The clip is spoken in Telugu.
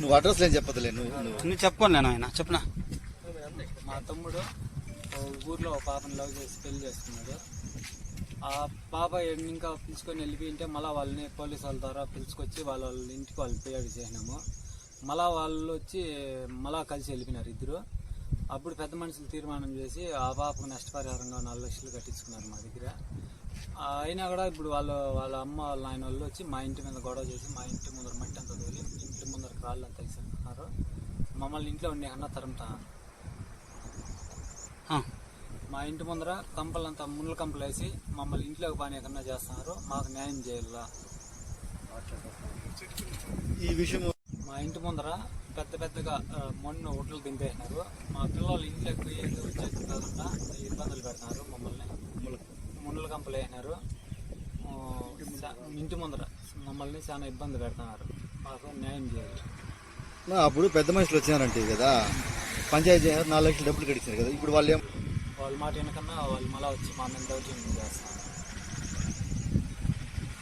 నువ్వు అడ్రస్ ఏం చెప్పదులే నువ్వు నువ్వు. చెప్పుకోను నేను ఆయన చెప్పనా? మా తమ్ముడు ఊర్లో ఒక పాపని లవ్ చేసి పెళ్ళి చేసుకున్నాడు. ఆ పాప ఇంకా పిలుచుకొని వెళ్ళిపోయింటే మళ్ళీ వాళ్ళని పోలీసు వాళ్ళ ద్వారా పిలుచుకొచ్చి వాళ్ళ వాళ్ళ ఇంటికి వాళ్ళు ఫిర్యాదు చేసినాము. మళ్ళా వాళ్ళు వచ్చి మళ్ళా కలిసి వెళ్ళిపోయినారు ఇద్దరు. అప్పుడు పెద్ద మనుషులు తీర్మానం చేసి ఆ పాపకు నష్టపరిహారంగా నాలుగు లక్షలు కట్టించుకున్నారు మా దగ్గర. అయినా కూడా ఇప్పుడు వాళ్ళు వాళ్ళ అమ్మ వాళ్ళ ఆయన వాళ్ళు వచ్చి మా ఇంటి మీద గొడవ చేసి మా ఇంటి ముందర మమ్మల్ని ఇంట్లో ఉండే అన్న తరుముతున్నారు ఆ, మా ఇంటి ముందర కంపలంతా ముళ్ళ కంపలు వేసి మమ్మల్ని ఇంట్లోకి పానీయకన్నా చేస్తున్నారు. మాకు న్యాయం చేయాలా? ఈ విషయం మా ఇంటి ముందర పెద్ద పెద్దగా మొన్న ఒడ్లు దింపేసినారు. మా పిల్లలు ఇంట్లోకి పోయేది వచ్చేది కాకుండా ఇబ్బందులు పెడుతున్నారు మమ్మల్ని. ముళ్ళ కంపలు వేసినారు. ఇంటి ముందర మమ్మల్ని చాలా ఇబ్బంది పెడుతున్నారు. మాకు న్యాయం చేయాలి. అప్పుడు పెద్ద మనుషులు వచ్చినారంటే కదా పంచాయతీ నాలుగు లక్షలు డబ్బులు కట్టించారు కదా ఇప్పుడు వాళ్ళు ఏం వాళ్ళ మాట వెనకన్నా వాళ్ళు మళ్ళీ వచ్చి మా మీద దౌర్జన్యం చేస్తున్నారు